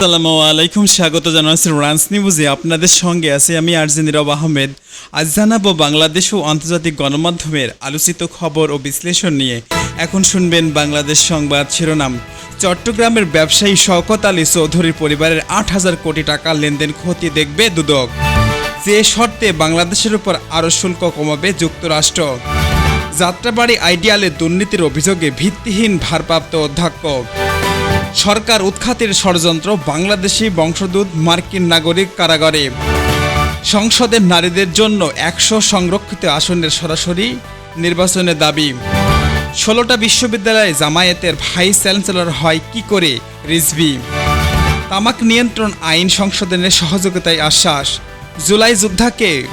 আসসালামু আলাইকুম, স্বাগত জানাচ্ছি রান্স নিউজে। আপনাদের সঙ্গে আছি আমি আরজিন রব আহমেদ। আজ জানাব বাংলাদেশ ও আন্তর্জাতিক গণমাধ্যমের আলোচিত খবর ও বিশ্লেষণ নিয়ে। এখন শুনবেন বাংলাদেশ সংবাদ শিরোনাম। চট্টগ্রামের ব্যবসায়ী শওকত আলী চৌধুরীর পরিবারের আট হাজার কোটি টাকা লেনদেন ক্ষতি দেখবে দুদক। যে শর্তে বাংলাদেশের উপর আরও শুল্ক কমাবে যুক্তরাষ্ট্র। যাত্রাবাড়ি আইডিয়ালে দুর্নীতির অভিযোগে ভিত্তিহীন ভারপ্রাপ্ত অধ্যক্ষ। সরকার উৎখাতের ষড়যন্ত্র বাংলাদেশি বংশদূত মার্কিন নাগরিক কারাগারে। সংসদের নারীদের জন্য একশো সংরক্ষিত আসনের সরাসরি নির্বাচনের দাবি। ষোলোটা বিশ্ববিদ্যালয়ে জামায়াতের ভাইস চ্যান্সেলর হয় কি করে রিজভি। তামাক নিয়ন্ত্রণ আইন সংশোধনের সহযোগিতায় আশ্বাস। জুলাই যোদ্ধাকে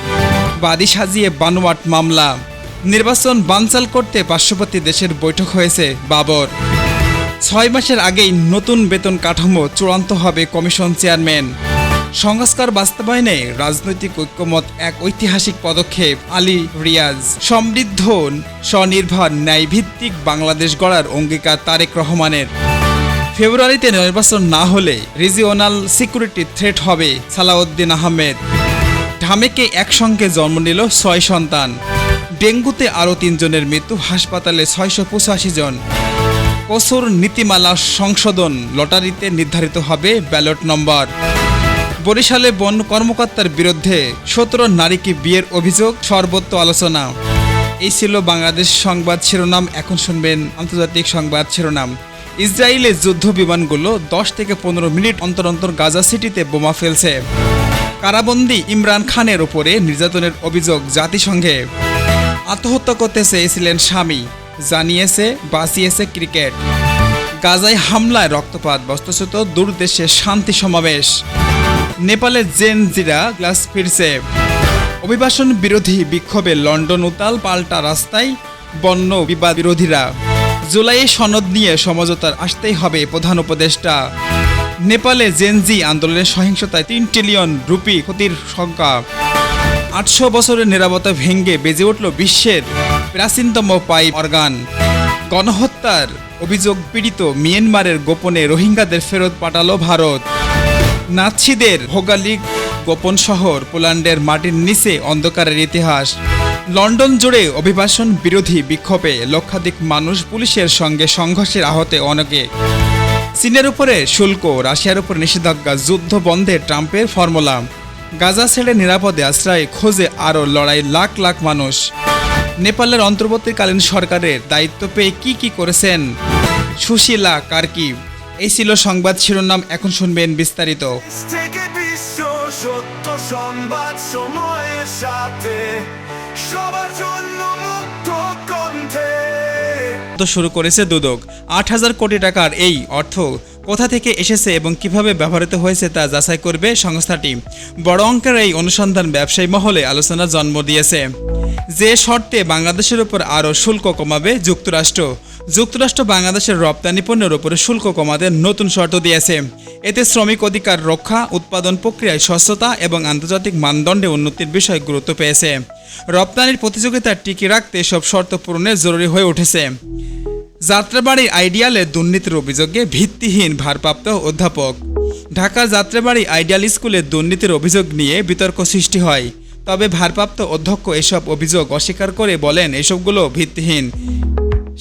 বাদী সাজিয়ে বানোয়াট মামলা। নির্বাচন বানচাল করতে পার্শ্ববর্তী দেশের বৈঠক হয়েছে বাবর। ছয় মাসের আগেই নতুন বেতন কাঠামো চূড়ান্ত হবে কমিশন চেয়ারম্যান। সংস্কার বাস্তবায়নে রাজনৈতিক ঐক্যমত এক ঐতিহাসিক পদক্ষেপ, আলী রিয়াজ। সমৃদ্ধ, স্বনির্ভর, ন্যায়ভিত্তিক বাংলাদেশ গড়ার অঙ্গীকার তারেক রহমানের। ফেব্রুয়ারিতে নির্বাচন না হলে রিজিওনাল সিকিউরিটি থ্রেট হবে সালাউদ্দিন আহমেদ। ঢামেকে একসঙ্গে জন্ম নিল ছয় সন্তান। ডেঙ্গুতে আরও তিনজনের মৃত্যু, হাসপাতালে ছয়শো পঁচাশি জন। কসুর নীতিমালা সংশোধন লটারিতে নির্ধারিত হবে ব্যালট নম্বর। বরিশালে বন কর্মকর্তার বিরুদ্ধে সতেরো নারীকে বিয়ের অভিযোগ সর্বত্র আলোচনা। এই ছিল বাংলাদেশ সংবাদ শিরোনাম, এখন শুনবেন আন্তর্জাতিক সংবাদ শিরোনাম। ইসরায়েলের যুদ্ধ বিমানগুলো দশ থেকে পনেরো মিনিট অন্তর অন্তর গাজা সিটিতে বোমা ফেলছে। কারাবন্দি ইমরান খানের ওপরে নির্যাতনের অভিযোগ জাতিসংঘে। আত্মহত্যা করতে চেয়েছিলেন স্বামী। জানিয়েছে, বাঁচিয়েছে ক্রিকেট। গাজায় হামলায় রক্তপাত, বস্তুচ্যুত দূরদেশে শান্তি সমাবেশ। নেপালের জেন জিরা গ্লাস ফিরছে। অভিবাসন বিরোধী বিক্ষোভে লন্ডন উতাল পাল্টা রাস্তায় বন্য বিবাদ বিরোধীরা। জুলাই সনদ নিয়ে সমঝোতার আসতেই হবে প্রধান উপদেষ্টা। নেপালে জেনজি আন্দোলনের সহিংসতায় তিন ট্রিলিয়ন রুপি ক্ষতির সংখ্যা। আটশো বছরের নিরাপত্তা ভেঙ্গে বেজে উঠল বিশ্বের প্রাচীনতম পাইপ অর্গান গণহত্যার অভিযোগ পীড়িত মিয়ানমারের গোপনে রোহিঙ্গাদের ফেরত পাঠালো ভারত। নাৎসিদের ভোগালিক গোপন শহর পোল্যান্ডের মাটির নিচে অন্ধকারের ইতিহাস। লন্ডন জুড়ে অভিবাসন বিরোধী বিক্ষোভে লক্ষাধিক মানুষ পুলিশের সঙ্গে সংঘর্ষের আহতে অনেকে। চীনের উপরে শুল্ক, রাশিয়ার উপর নিষেধাজ্ঞা, যুদ্ধ বন্ধে ট্রাম্পের ফর্মুলা। গাজা ছেড়ে নিরাপদে আশ্রয় খোঁজে আরও লড়াই লাখ লাখ মানুষ। নেপালের অন্তর্বর্তীকালীন সরকারের দায়িত্ব পেয়ে কি কি করেছেন? সুশীলা কার্কি। এই ছিল সংবাদ শিরোনাম এখন শুনবেন বিস্তারিত। সত্য সংবাদ সময়ের সাথে সবার জন্য মুক্ত কণ্ঠে। শুরু করেছে দুদক। আট হাজার কোটি টাকার এই অর্থ কোথা থেকে এসেছে এবং কীভাবে ব্যবহৃত হয়েছে তা যাচাই করবে সংস্থাটি বড় অঙ্কের এই অনুসন্ধান ব্যবসায়ী মহলে আলোচনার জন্ম দিয়েছে। যে শর্তে বাংলাদেশের উপর আরও শুল্ক কমাবে যুক্তরাষ্ট্র যুক্তরাষ্ট্র বাংলাদেশের রপ্তানি পণ্যের উপরে শুল্ক কমাতে নতুন শর্ত দিয়েছে। এতে শ্রমিক অধিকার রক্ষা, উৎপাদন প্রক্রিয়ায় স্বচ্ছতা এবং আন্তর্জাতিক মানদণ্ডে উন্নতির বিষয় গুরুত্ব পেয়েছে। রপ্তানির প্রতিযোগিতা টিকিয়ে রাখতে এসব শর্ত পূরণের জরুরি হয়ে উঠেছে। যাত্রাবাড়ির আইডিয়ালে দুর্নীতির অভিযোগে ভিত্তিহীন ভারপ্রাপ্ত অধ্যাপক। ঢাকা যাত্রাবাড়ি আইডিয়াল স্কুলে দুর্নীতির অভিযোগ নিয়ে বিতর্ক সৃষ্টি হয়। তবে ভারপ্রাপ্ত অধ্যক্ষ এসব অভিযোগ অস্বীকার করে বলেন এসবগুলো ভিত্তিহীন।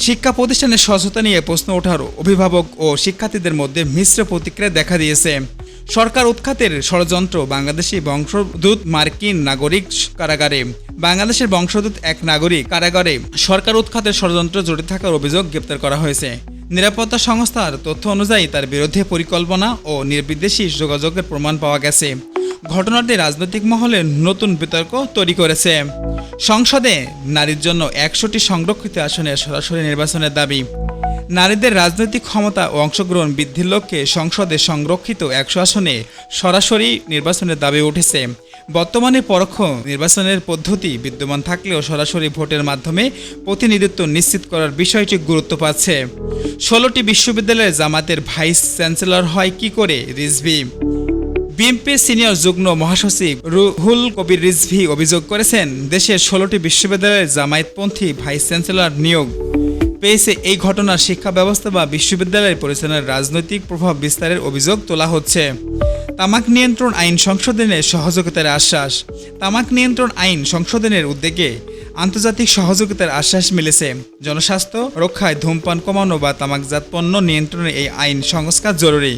শিক্ষা প্রতিষ্ঠানের স্বচ্ছতা নিয়ে প্রশ্ন ওঠার অভিভাবক ও শিক্ষার্থীদের মধ্যে মিশ্র প্রতিক্রিয়া দেখা দিয়েছে। সরকার উৎখাতের ষড়যন্ত্র বাংলাদেশি বংশদূত মার্কিন নাগরিক কারাগারে। বাংলাদেশের বংশদূত এক নাগরিক কারাগারে সরকার উৎখাতের ষড়যন্ত্র জড়িত থাকার অভিযোগ গ্রেপ্তার করা হয়েছে। নিরাপত্তা সংস্থার তথ্য অনুযায়ী তার বিরুদ্ধে পরিকল্পনা ও নির্বিদ্বেষী যোগাযোগের প্রমাণ পাওয়া গেছে। ঘটনাটি রাজনৈতিক মহলে নতুন বিতর্ক তৈরি করেছে। সংসদে নারীর জন্য একশোটি সংরক্ষিত আসনে সরাসরি নির্বাচনের দাবি। নারীদের রাজনৈতিক ক্ষমতা ও অংশগ্রহণ বৃদ্ধির লক্ষ্যে সংসদে সংরক্ষিত একশো আসনে সরাসরি নির্বাচনের দাবি উঠেছে। বর্তমানে পরোক্ষ নির্বাচনের পদ্ধতি বিদ্যমান থাকলেও সরাসরি ভোটের মাধ্যমে প্রতিনিধিত্ব নিশ্চিত করার বিষয়টি গুরুত্ব পাচ্ছে। ষোলোটি বিশ্ববিদ্যালয়ে জামাতের ভাইস চ্যান্সেলর হয় কি করে রিজভি? বিএনপির সিনিয়র যুগ্ম মহাসচিব রুহুল কবির রিজভি অভিযোগ করেছেন, দেশের ষোলোটি বিশ্ববিদ্যালয়ের জামায়াতপন্থী ভাইস চ্যান্সেলর নিয়োগ পেয়েছে। এই ঘটনার শিক্ষা ব্যবস্থা বা বিশ্ববিদ্যালয়ের পরিচালনার রাজনৈতিক প্রভাব বিস্তারের অভিযোগ তোলা হচ্ছে। তামাক নিয়ন্ত্রণ আইন সংশোধনের সহযোগিতার আশ্বাস। তামাক নিয়ন্ত্রণ আইন সংশোধনের উদ্যোগে আন্তর্জাতিক সহযোগিতার আশ্বাস মিলেছে। জনস্বাস্থ্য, রক্ষায় ধূমপান কমানো বা তামাকজাত পণ্য নিয়ন্ত্রণে এই আইন সংস্কার জরুরি।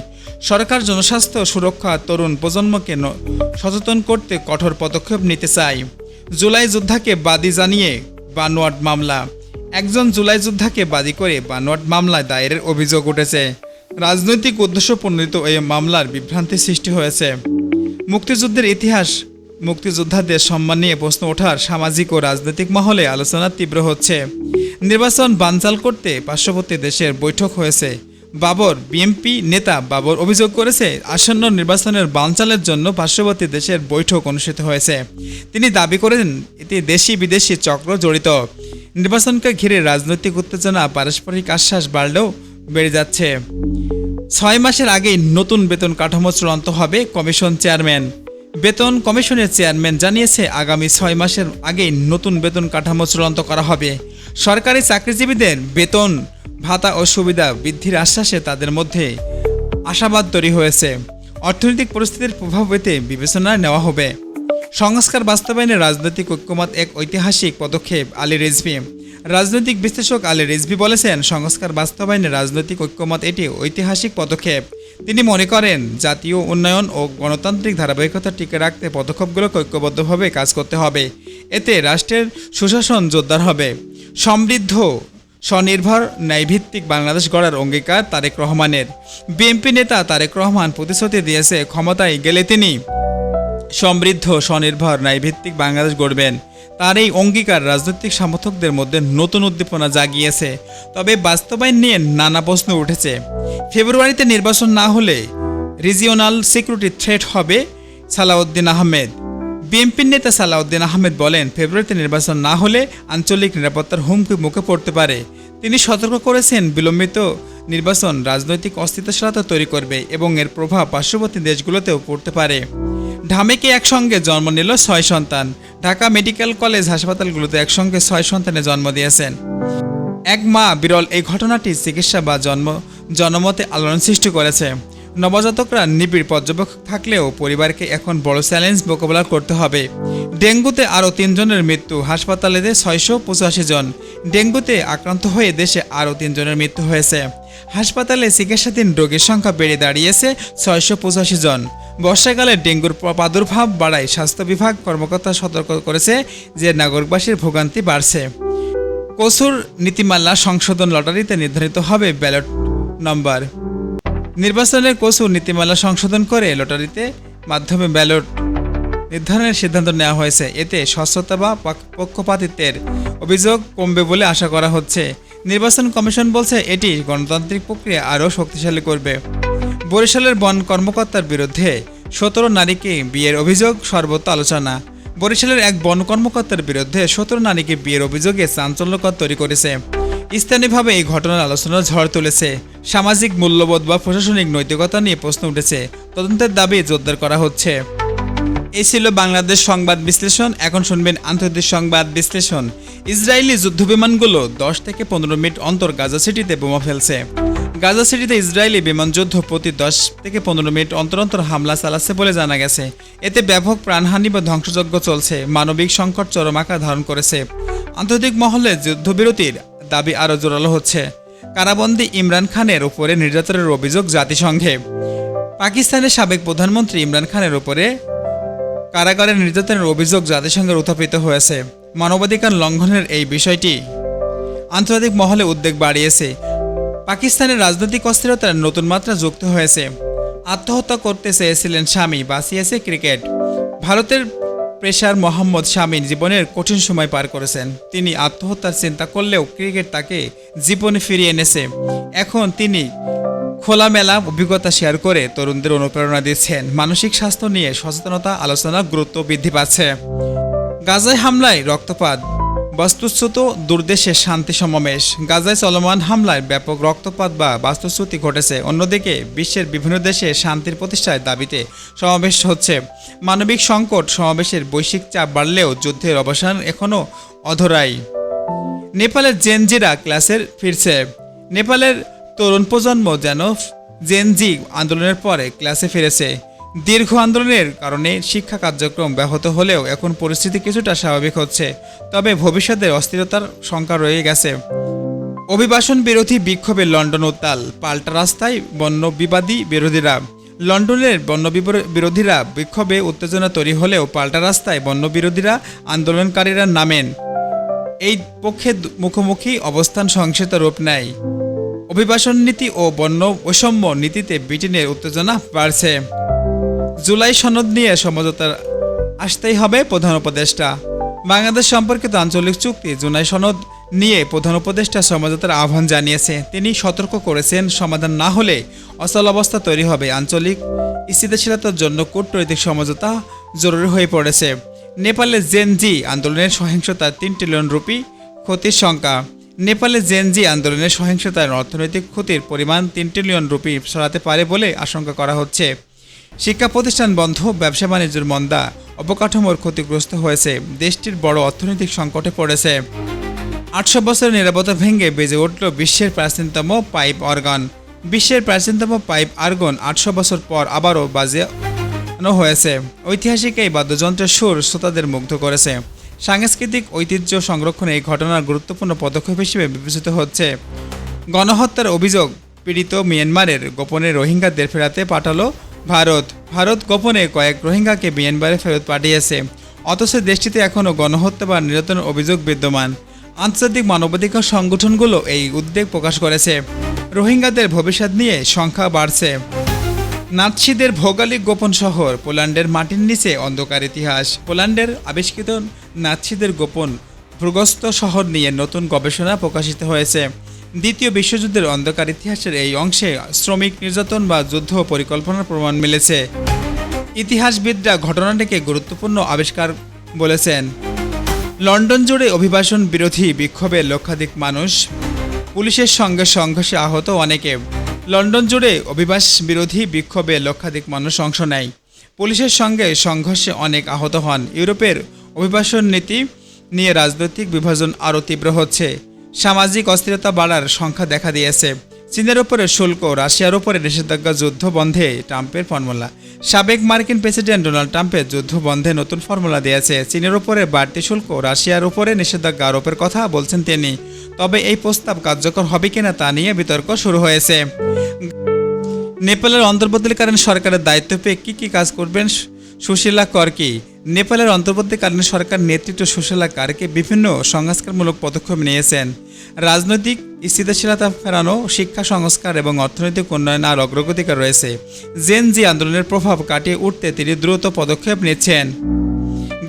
সরকার জনস্বাস্থ্য সুরক্ষা তরুণ প্রজন্মকে সচেতন করতে কঠোর পদক্ষেপ নিতে চায় জুলাই যোদ্ধাকে বাদী জানিয়ে বানোয়াট মামলা। একজন জুলাই যোদ্ধাকে বাদী করে বানোয়াট মামলায় দায়েরের অভিযোগ উঠেছে। রাজনৈতিক উদ্দেশ্য প্রণোদিত এই মামলার বিভ্রান্তি সৃষ্টি হয়েছে। মুক্তিযুদ্ধের ইতিহাস, মুক্তিযোদ্ধাদের সম্মান নিয়ে প্রশ্ন ওঠার সামাজিক ও রাজনৈতিক মহলে আলোচনা তীব্র হচ্ছে। নির্বাচন বানচাল করতে পার্শ্ববর্তী দেশের বৈঠক হয়েছে। বাবর বিএমপি নেতা বাবর অভিযোগ করেছে, আসন্ন নির্বাচনের বানচালের জন্য পার্শ্ববর্তী দেশের বৈঠক অনুষ্ঠিত হয়েছে। তিনি দাবি করেন, এতে দেশি বিদেশি চক্র জড়িত। নির্বাচনকে ঘিরে রাজনৈতিক উত্তেজনা, পারস্পরিক আশ্বাস বাড়লেও বেড়ে যাচ্ছে। ছয় মাসের আগেই নতুন বেতন কাঠামো চূড়ান্ত হবে কমিশন চেয়ারম্যান। বেতন কমিশনের চেয়ারম্যান জানিয়েছে, আগামী ছয় মাসের আগেই নতুন বেতন কাঠামো চূড়ান্ত করা হবে। সরকারি চাকরিজীবীদের বেতন, ভাতা ও সুবিধা বৃদ্ধির আশ্বাসে তাদের মধ্যে আশাবাদ তৈরি হয়েছে। অর্থনৈতিক পরিস্থিতির প্রভাব পেতে বিবেচনায় নেওয়া হবে। সংস্কার বাস্তবায়নে রাজনৈতিক ঐক্যমত এক ঐতিহাসিক পদক্ষেপ, আলী রেজভি। রাজনৈতিক বিশ্লেষক আলী রেজভি বলেছেন, সংস্কার বাস্তবায়নে রাজনৈতিক ঐক্যমত এটি ঐতিহাসিক পদক্ষেপ। তিনি মনে করেন, জাতীয় উন্নয়ন ও গণতান্ত্রিক ধারাবাহিকতা টিকে রাখতে পদক্ষেপগুলোকে ঐক্যবদ্ধভাবে কাজ করতে হবে। এতে রাষ্ট্রের সুশাসন জোরদার হবে। সমৃদ্ধ, স্বনির্ভর, ন্যায়ভিত্তিক বাংলাদেশ গড়ার অঙ্গীকার তারেক রহমানের। বিএনপি নেতা তারেক রহমান প্রতিশ্রুতি দিয়েছে, ক্ষমতায় গেলে তিনি সমৃদ্ধ স্বনির্ভর ন্যায়ভিত্তিক বাংলাদেশ গড়বেন। তার এই অঙ্গীকার রাজনৈতিক সমর্থকদের মধ্যে নতুন উদ্দীপনা জাগিয়েছে। তবে বাস্তবায়ন নিয়ে নানা প্রশ্ন উঠেছে। ফেব্রুয়ারিতে নির্বাচন না হলে রিজিওনাল সিকিউরিটি থ্রেট হবে সালাউদ্দিন আহমেদ। বিএনপির নেতা সালাউদ্দিন আহমেদ বলেন, ফেব্রুয়ারিতে নির্বাচন না হলে আঞ্চলিক নিরাপত্তার হুমকি মুখে পড়তে পারে। তিনি সতর্ক করেছেন, বিলম্বিত নির্বাচন রাজনৈতিক অস্থিতিশীলতা তৈরি করবে এবং এর প্রভাব পার্শ্ববর্তী দেশগুলোতেও পড়তে পারে। ঢামেকে একসঙ্গে জন্ম নিল ছয় সন্তান। ঢাকা মেডিকেল কলেজ হাসপাতালগুলোতে একসঙ্গে ছয় সন্তানের জন্ম দিয়েছেন। এক মা বিরল এই ঘটনাটি চিকিৎসা বা জন্ম, জনমতে আলোড়ন সৃষ্টি করেছে। নবজাতকরা নিবিড় পর্যবেক্ষক থাকলেও পরিবারকে এখন বড় চ্যালেঞ্জ মোকাবেলা করতে হবে। ডেঙ্গুতে আরও তিনজনের মৃত্যু, হাসপাতালেতে ছয়শো পঁচাশি জন। ডেঙ্গুতে আক্রান্ত হয়ে দেশে আরও তিনজনের মৃত্যু হয়েছে। হাসপাতালে চিকিৎসাধীন রোগীর সংখ্যা বেড়ে দাঁড়িয়েছে ছয়শো পঁচাশি জন। বর্ষাকালে ডেঙ্গুর প্রাদুর্ভাব বাড়ায় স্বাস্থ্য বিভাগ কর্মকর্তা সতর্ক করেছে যে নাগরিকবাসীর ভোগান্তি বাড়ছে। কসুর নীতিমালা সংশোধন লটারিতে নির্ধারিত হবে ব্যালট নম্বর। নির্বাচনের কসুর নীতিমালা সংশোধন করে লটারিতে মাধ্যমে ব্যালট নির্ধারণের সিদ্ধান্ত নেওয়া হয়েছে। এতে স্বচ্ছতা বা পক্ষপাতিত্বের অভিযোগ কমবে বলে আশা করা হচ্ছে। নির্বাচন কমিশন বলছে এটি গণতান্ত্রিক প্রক্রিয়া আরও শক্তিশালী করবে। বরিশালের বন কর্মকর্তার বিরুদ্ধে সতেরো নারীকে বিয়ের অভিযোগ সর্বত্র আলোচনা। বরিশালের এক বন কর্মকর্তার বিরুদ্ধে সতেরো নারীকে বিয়ের অভিযোগে চাঞ্চল্যকর তৈরি করেছে। স্থানীয়ভাবে এই ঘটনার আলোচনা ঝড় তুলেছে। সামাজিক মূল্যবোধ বা প্রশাসনিক নৈতিকতা নিয়ে প্রশ্ন উঠেছে। তদন্তের দাবি জোরদার করা হচ্ছে। এই ছিল বাংলাদেশ সংবাদ বিশ্লেষণ। এখন শুনবেন আন্তর্জাতিক সংবাদ বিশ্লেষণ। ইসরায়েলি যুদ্ধবিমানগুলো দশ থেকে পনেরো মিনিট অন্তর গাজা সিটিতে বোমা ফেলছে। গাজা সিটিতে ইসরায়েলি বিমান যুদ্ধ প্রতি দশ থেকে পনেরো মিনিট অন্তর অন্তর হামলা চালাচ্ছে বলে জানা গেছে। এতে ব্যাপক প্রাণহানি বা ধ্বংসযজ্ঞ চলছে, মানবিক সংকট চরম আকার ধারণ করেছে। আন্তর্জাতিক মহলে যুদ্ধবিরতির দাবি আরও জোরালো হচ্ছে। কারাবন্দি ইমরান খানের উপরে নির্যাতনের অভিযোগ জাতিসংঘে। পাকিস্তানের সাবেক প্রধানমন্ত্রী ইমরান খানের উপরে কারাগারে নির্যাতনের অভিযোগ জাতিসংঘের উত্থাপিত হয়েছে। মানবাধিকার লঙ্ঘনের এই বিষয়টি আন্তর্জাতিক মহলে উদ্বেগ বাড়িয়েছে। পাকিস্তানের রাজনৈতিক অস্থিরতার নতুন মাত্রা যুক্ত হয়েছে। আত্মহত্যা করতে চেয়েছিলেন স্বামী, বাঁচিয়েছে ক্রিকেট। ভারতের পেশার মোহাম্মদ শামীর জীবনের কঠিন সময় পার করেছেন। তিনি আত্মহত্যার চিন্তা করলেও ক্রিকেট তাকে জীবনে ফিরিয়ে এনেছে। এখন তিনি খোলামেলা অভিজ্ঞতা শেয়ার করে তরুণদের অনুপ্রেরণা দিচ্ছেন। মানসিক স্বাস্থ্য নিয়ে সচেতনতা আলোচনা গুরুত্ব বৃদ্ধি পাচ্ছে। গাজায় হামলায় রক্তপাত, বাস্তুচ্যুত দুর্দেশে শান্তি সমাবেশ। গাজায় চলমান হামলায় ব্যাপক রক্তপাত বা বাস্তুচ্যুতি ঘটেছে। অন্যদিকে, বিশ্বের বিভিন্ন দেশে শান্তির প্রতিষ্ঠায় দাবিতে সমাবেশ হচ্ছে। মানবিক সংকট সমাবেশের বৈশ্বিক চাপ বাড়লেও যুদ্ধের অবসান এখনও অধরাই। নেপালের জেনজিরা ক্লাসের ফিরছে। নেপালের তরুণ প্রজন্ম যেন জেনজি আন্দোলনের পরে ক্লাসে ফিরেছে। দীর্ঘ আন্দোলনের কারণে শিক্ষা কার্যক্রম ব্যাহত হলেও এখন পরিস্থিতি কিছুটা স্বাভাবিক হচ্ছে, তবে ভবিষ্যতে অস্থিরতার শঙ্কা রয়ে গেছে। অভিবাসন বিরোধী বিক্ষোভে লন্ডন উত্তাল পাল্টা রাস্তায় বন্য বিবাদী বিরোধীরা। লন্ডনের বন্য বিরোধীরা বিক্ষোভে উত্তেজনা তৈরি হলেও পাল্টা রাস্তায় বন্য বিরোধীরা আন্দোলনকারীরা নামেন। এই পক্ষে মুখোমুখি অবস্থান সংসিত রূপ নেয়। অভিবাসন নীতি ও বন্য বৈষম্য নীতিতে ব্রিটেনের উত্তেজনা বাড়ছে। জুলাই সনদ নিয়ে সমঝোতার আসতেই হবে প্রধান উপদেষ্টা। বাংলাদেশ সম্পর্কিত আঞ্চলিক চুক্তি জুলাই সনদ নিয়ে প্রধান উপদেষ্টা সমঝোতার আহ্বান জানিয়েছে। তিনি সতর্ক করেছেন, সমাধান না হলে অচল অবস্থা তৈরি হবে। আঞ্চলিক স্থিতিশীলতার জন্য কূটনৈতিক সমঝোতা জরুরি হয়ে পড়েছে। নেপালে জেনজি আন্দোলনের সহিংসতা তিন ট্রিলিয়ন রুপি ক্ষতির সংখ্যা। নেপালে জেনজি আন্দোলনের সহিংসতার অর্থনৈতিক ক্ষতির পরিমাণ তিন ট্রিলিয়ন রুপি সরাতে পারে বলে আশঙ্কা করা হচ্ছে। শিক্ষা প্রতিষ্ঠান বন্ধ, ব্যবসা বাণিজ্যের মন্দা, অবকাঠামোর ক্ষতিগ্রস্ত হয়েছে, দেশটির বড় অর্থনৈতিক সংকটে পড়েছে। আটশো বছরের নিরাপত্তা ভেঙে বেজে উঠল বিশ্বের প্রাচীনতম পাইপ অর্গান। বিশ্বের প্রাচীনতম পাইপ আর্গন আটশো বছর পর আবারও বাজে হয়েছে। ঐতিহাসিক এই বাদ্যযন্ত্রের সুর শ্রোতাদের মুগ্ধ করেছে। সাংস্কৃতিক ঐতিহ্য সংরক্ষণে এই ঘটনার গুরুত্বপূর্ণ পদক্ষেপ হিসেবে বিবেচিত হচ্ছে। গণহত্যার অভিযোগ, পীড়িত মিয়ানমারের গোপনে রোহিঙ্গাদের ফেরাতে পাঠালো ভারত। ভারত গোপনে কয়েক রোহিঙ্গাকে মিয়ানমারে ফেরত পাঠিয়েছে। অথচ দেশটিতে এখনও গণহত্যা বা নির্যাতনের অভিযোগ বিদ্যমান। আন্তর্জাতিক মানবাধিকার সংগঠনগুলো এই উদ্বেগ প্রকাশ করেছে। রোহিঙ্গাদের ভবিষ্যৎ নিয়ে সংখ্যা বাড়ছে। নাৎসিদের ভৌগোলিক গোপন শহর পোল্যান্ডের মাটির নিচে অন্ধকার ইতিহাস। পোল্যান্ডের আবিষ্কৃত নাৎসিদের গোপন ভূগস্ত শহর নিয়ে নতুন গবেষণা প্রকাশিত হয়েছে। দ্বিতীয় বিশ্বযুদ্ধের অন্ধকার ইতিহাসের এই অংশে শ্রমিক নির্যাতন বা যুদ্ধ পরিকল্পনার প্রমাণ মিলেছে। ইতিহাসবিদরা ঘটনাটিকে গুরুত্বপূর্ণ আবিষ্কার বলেছেন। লন্ডন জুড়ে অভিবাসন বিরোধী বিক্ষোভে লক্ষাধিক মানুষ, পুলিশের সঙ্গে সংঘর্ষে আহত অনেকে। লন্ডন জুড়ে অভিবাস বিরোধী বিক্ষোভে লক্ষাধিক মানুষ অংশ নেয়। পুলিশের সঙ্গে সংঘর্ষে অনেক আহত হন। ইউরোপের অভিবাসন নীতি নিয়ে রাজনৈতিক বিভাজন আরও তীব্র হচ্ছে। সামাজিক অস্থিরতা বাড়ার সংখ্যা দেখা দিয়েছে। চীনের উপরে শুল্ক, রাশিয়ার উপরে নিষেধাজ্ঞা যুদ্ধ বন্ধে ট্রাম্পের ফর্মুলা। সাবেক মার্কিন প্রেসিডেন্ট ডোনাল্ড ট্রাম্পের যুদ্ধ বন্ধে নতুন ফর্মুলা দিয়েছে। চীনের উপরে বাড়তি শুল্ক, রাশিয়ার উপরে নিষেধাজ্ঞা আরোপের কথা বলছেন তিনি। তবে এই প্রস্তাব কার্যকর হবে কিনা তা নিয়ে বিতর্ক শুরু হয়েছে। নেপালের অন্তর্বর্তীকালীন সরকারের দায়িত্ব পেয়ে কী কী কাজ করবেন সুশীলা কর্কি নেপালের অন্তর্বর্তীকালীন সরকার নেতৃত্ব সুশীলা কারকে বিভিন্ন সংস্কারমূলক পদক্ষেপ নিয়েছেন। রাজনৈতিক স্থিতিশীলতা ফেরানো, শিক্ষা সংস্কার এবং অর্থনৈতিক উন্নয়ন আর অগ্রগতিকা রয়েছে। জেন জি আন্দোলনের প্রভাব কাটিয়ে উঠতে তিনি দ্রুত পদক্ষেপ নিচ্ছেন।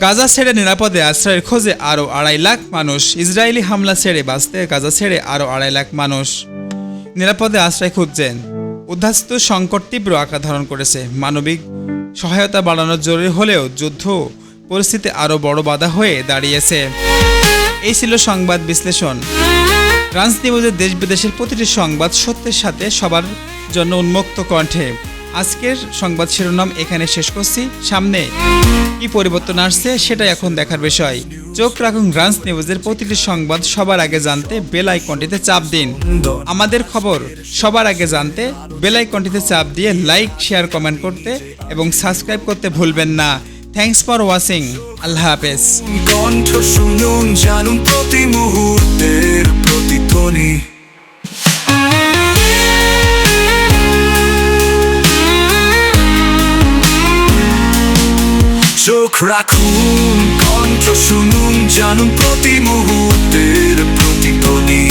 গাজা ছেড়ে নিরাপদে আশ্রয়ের খোঁজে আরও আড়াই লাখ মানুষ। ইসরায়েলি হামলা ছেড়ে বাঁচতে গাজা ছেড়ে আরও আড়াই লাখ মানুষ। নিরাপদে আশ্রয় খুঁজছেন। উদ্ধাস্ত সংকট তীব্র আকার ধারণ করেছে। মানবিক সহায়তা বাড়ানো জরুরি হলেও যুদ্ধ পরিস্থিতি আরও বড় বাধা হয়ে দাঁড়িয়েছে। এই ছিল সংবাদ বিশ্লেষণ। ফ্রান্স নিউজের দেশ বিদেশের প্রতিটি সংবাদ সত্যের সাথে সবার জন্য উন্মুক্ত কণ্ঠে। আজকের সংবাদ শিরোনাম এখানে শেষ করছি। সামনে কি পরিবর্তন আসছে সেটা এখন দেখার বিষয়। চোখ রাখুন ফ্রান্স নিউজের প্রতিটি সংবাদ সবার আগে জানতে বেল আইকনটিতে চাপ দিন। আমাদের খবর সবার আগে জানতে বেল আইকনটিতে চাপ দিয়ে লাইক, শেয়ার, কমেন্ট করতে এবং সাবস্ক্রাইব করতে ভুলবেন না। Thanks for watching. আল্লাহ হাফেজ। কণ্ঠ শুনুন, জানুন প্রতি মুহূর্তের প্রতিধ্বনি। চোখ রাখুন কণ্ঠ শুনুন জানুন প্রতি মুহূর্তের প্রতিধ্বনি।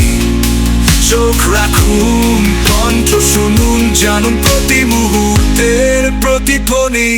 চোখ রাখুন মন্ত্র শুনুন জানুন প্রতি মুহূর্তের প্রতিধ্বনি।